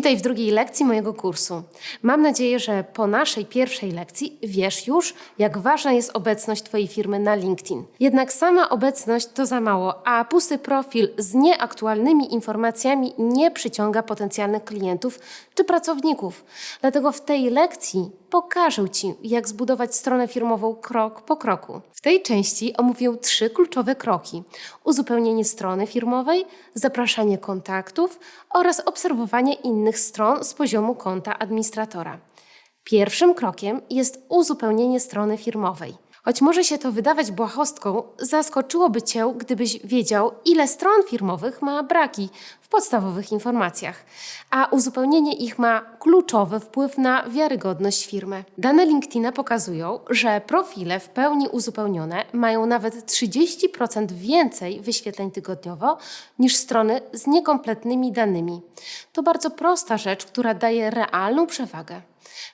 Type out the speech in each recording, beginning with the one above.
Witaj w drugiej lekcji mojego kursu. Mam nadzieję, że po naszej pierwszej lekcji wiesz już, jak ważna jest obecność Twojej firmy na LinkedIn. Jednak sama obecność to za mało, a pusty profil z nieaktualnymi informacjami nie przyciąga potencjalnych klientów czy pracowników. Dlatego w tej lekcji pokażę Ci, jak zbudować stronę firmową krok po kroku. W tej części omówię trzy kluczowe kroki: uzupełnienie strony firmowej, zapraszanie kontaktów oraz obserwowanie innych stron z poziomu konta administratora. Pierwszym krokiem jest uzupełnienie strony firmowej. Choć może się to wydawać błahostką, zaskoczyłoby Cię, gdybyś wiedział, ile stron firmowych ma braki w podstawowych informacjach, a uzupełnienie ich ma kluczowy wpływ na wiarygodność firmy. Dane LinkedIna pokazują, że profile w pełni uzupełnione mają nawet 30% więcej wyświetleń tygodniowo niż strony z niekompletnymi danymi. To bardzo prosta rzecz, która daje realną przewagę.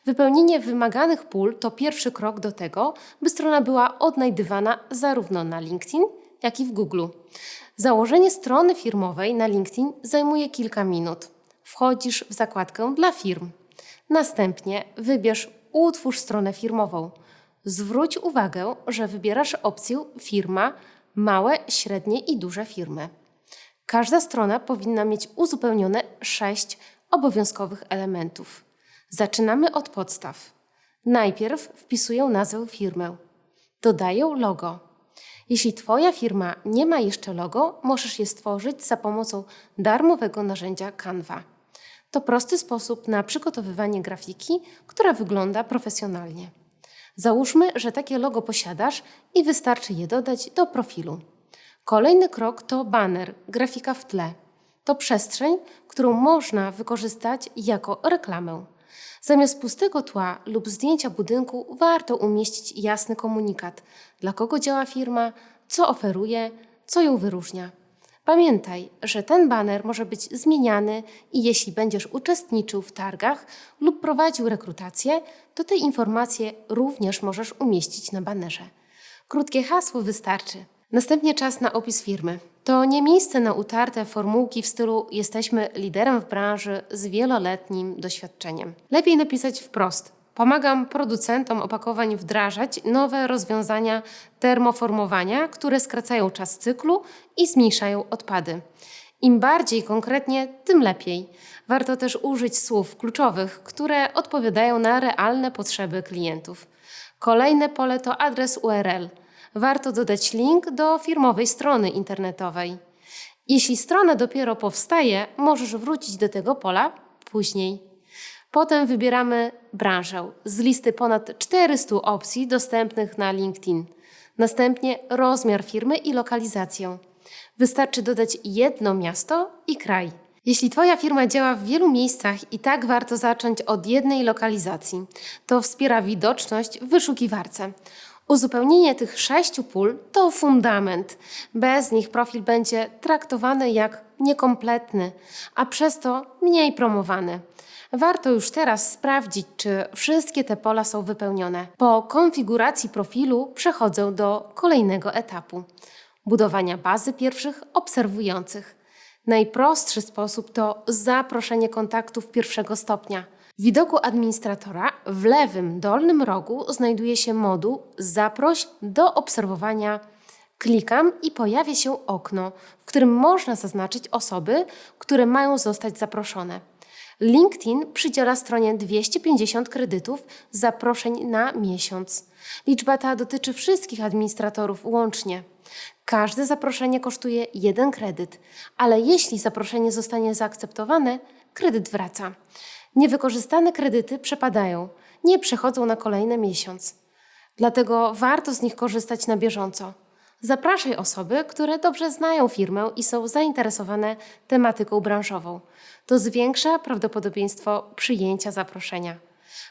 Wypełnienie wymaganych pól to pierwszy krok do tego, by strona była odnajdywana zarówno na LinkedIn, jak i w Google. Założenie strony firmowej na LinkedIn zajmuje kilka minut. Wchodzisz w zakładkę dla firm. Następnie wybierz Utwórz stronę firmową. Zwróć uwagę, że wybierasz opcję Firma, małe, średnie i duże firmy. Każda strona powinna mieć uzupełnione sześć obowiązkowych elementów. Zaczynamy od podstaw. Najpierw wpisuję nazwę firmy. Dodaję logo. Jeśli Twoja firma nie ma jeszcze logo, możesz je stworzyć za pomocą darmowego narzędzia Canva. To prosty sposób na przygotowywanie grafiki, która wygląda profesjonalnie. Załóżmy, że takie logo posiadasz i wystarczy je dodać do profilu. Kolejny krok to banner, grafika w tle. To przestrzeń, którą można wykorzystać jako reklamę. Zamiast pustego tła lub zdjęcia budynku warto umieścić jasny komunikat, dla kogo działa firma, co oferuje, co ją wyróżnia. Pamiętaj, że ten baner może być zmieniany i jeśli będziesz uczestniczył w targach lub prowadził rekrutację, to te informacje również możesz umieścić na banerze. Krótkie hasło wystarczy. Następnie czas na opis firmy. To nie miejsce na utarte formułki w stylu jesteśmy liderem w branży z wieloletnim doświadczeniem. Lepiej napisać wprost. Pomagam producentom opakowań wdrażać nowe rozwiązania termoformowania, które skracają czas cyklu i zmniejszają odpady. Im bardziej konkretnie, tym lepiej. Warto też użyć słów kluczowych, które odpowiadają na realne potrzeby klientów. Kolejne pole to adres URL warto dodać link do firmowej strony internetowej. Jeśli strona dopiero powstaje, możesz wrócić do tego pola później. Potem wybieramy branżę z listy ponad 400 opcji dostępnych na LinkedIn. Następnie rozmiar firmy i lokalizację. Wystarczy dodać jedno miasto i kraj. Jeśli Twoja firma działa w wielu miejscach, i tak warto zacząć od jednej lokalizacji. To wspiera widoczność w wyszukiwarce. Uzupełnienie tych sześciu pól to fundament. Bez nich profil będzie traktowany jak niekompletny, a przez to mniej promowany. Warto już teraz sprawdzić, czy wszystkie te pola są wypełnione. Po konfiguracji profilu przechodzę do kolejnego etapu budowania bazy pierwszych obserwujących. Najprostszy sposób to zaproszenie kontaktów pierwszego stopnia. Widoku administratora w lewym dolnym rogu znajduje się moduł Zaproś do obserwowania. Klikam i pojawia się okno, w którym można zaznaczyć osoby, które mają zostać zaproszone. LinkedIn przydziela stronie 250 kredytów zaproszeń na miesiąc. Liczba ta dotyczy wszystkich administratorów łącznie. Każde zaproszenie kosztuje jeden kredyt, ale jeśli zaproszenie zostanie zaakceptowane, kredyt wraca. Niewykorzystane kredyty przepadają, nie przechodzą na kolejny miesiąc. Dlatego warto z nich korzystać na bieżąco. Zapraszaj osoby, które dobrze znają firmę i są zainteresowane tematyką branżową. To zwiększa prawdopodobieństwo przyjęcia zaproszenia.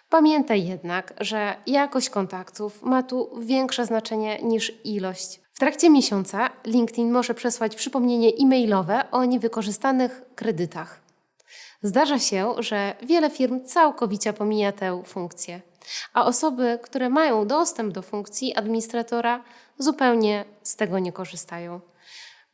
Pamiętaj jednak, że jakość kontaktów ma tu większe znaczenie niż ilość. W trakcie miesiąca LinkedIn może przesłać przypomnienie e-mailowe o niewykorzystanych kredytach. Zdarza się, że wiele firm całkowicie pomija tę funkcję, a osoby, które mają dostęp do funkcji administratora, zupełnie z tego nie korzystają.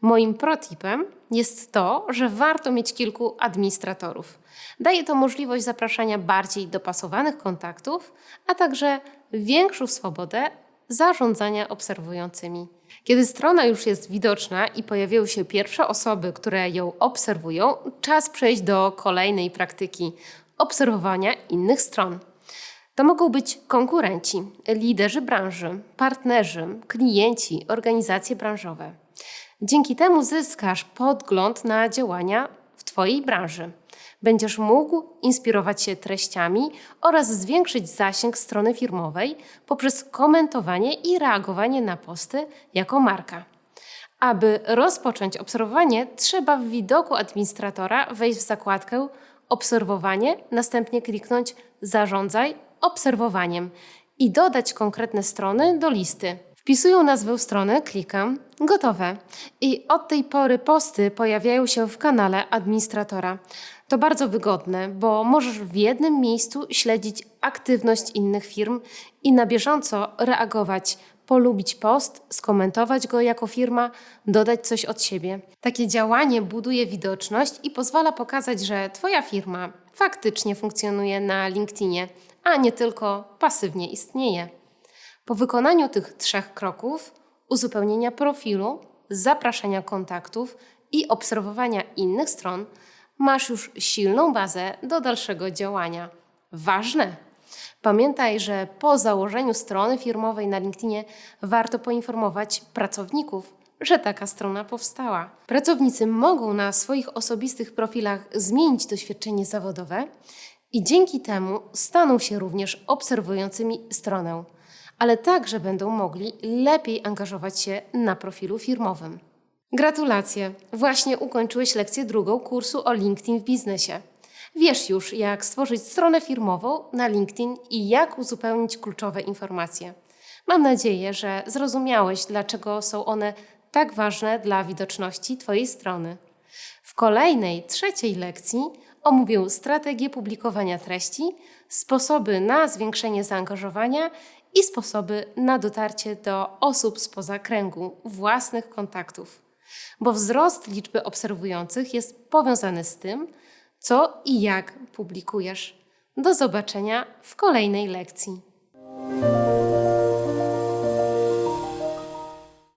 Moim protipem jest to, że warto mieć kilku administratorów. Daje to możliwość zapraszania bardziej dopasowanych kontaktów, a także większą swobodę zarządzania obserwującymi. Kiedy strona już jest widoczna i pojawiają się pierwsze osoby, które ją obserwują, czas przejść do kolejnej praktyki obserwowania innych stron. To mogą być konkurenci, liderzy branży, partnerzy, klienci, organizacje branżowe. Dzięki temu zyskasz podgląd na działania w Twojej branży. Będziesz mógł inspirować się treściami oraz zwiększyć zasięg strony firmowej poprzez komentowanie i reagowanie na posty jako marka. Aby rozpocząć obserwowanie, trzeba w widoku administratora wejść w zakładkę Obserwowanie, następnie kliknąć Zarządzaj obserwowaniem i dodać konkretne strony do listy. Wpisuję nazwę strony, klikam Gotowe. I od tej pory posty pojawiają się w kanale administratora. To bardzo wygodne, bo możesz w jednym miejscu śledzić aktywność innych firm i na bieżąco reagować, polubić post, skomentować go jako firma, dodać coś od siebie. Takie działanie buduje widoczność i pozwala pokazać, że Twoja firma faktycznie funkcjonuje na LinkedInie, a nie tylko pasywnie istnieje. Po wykonaniu tych trzech kroków uzupełnienia profilu, zapraszania kontaktów i obserwowania innych stron masz już silną bazę do dalszego działania. Ważne! Pamiętaj, że po założeniu strony firmowej na LinkedInie warto poinformować pracowników, że taka strona powstała. Pracownicy mogą na swoich osobistych profilach zmienić doświadczenie zawodowe i dzięki temu staną się również obserwującymi stronę, ale także będą mogli lepiej angażować się na profilu firmowym. Gratulacje! Właśnie ukończyłeś lekcję drugą kursu o LinkedIn w biznesie. Wiesz już, jak stworzyć stronę firmową na LinkedIn i jak uzupełnić kluczowe informacje. Mam nadzieję, że zrozumiałeś, dlaczego są one tak ważne dla widoczności Twojej strony. W kolejnej, trzeciej lekcji omówię strategię publikowania treści, sposoby na zwiększenie zaangażowania i sposoby na dotarcie do osób spoza kręgu własnych kontaktów. Bo wzrost liczby obserwujących jest powiązany z tym, co i jak publikujesz. Do zobaczenia w kolejnej lekcji.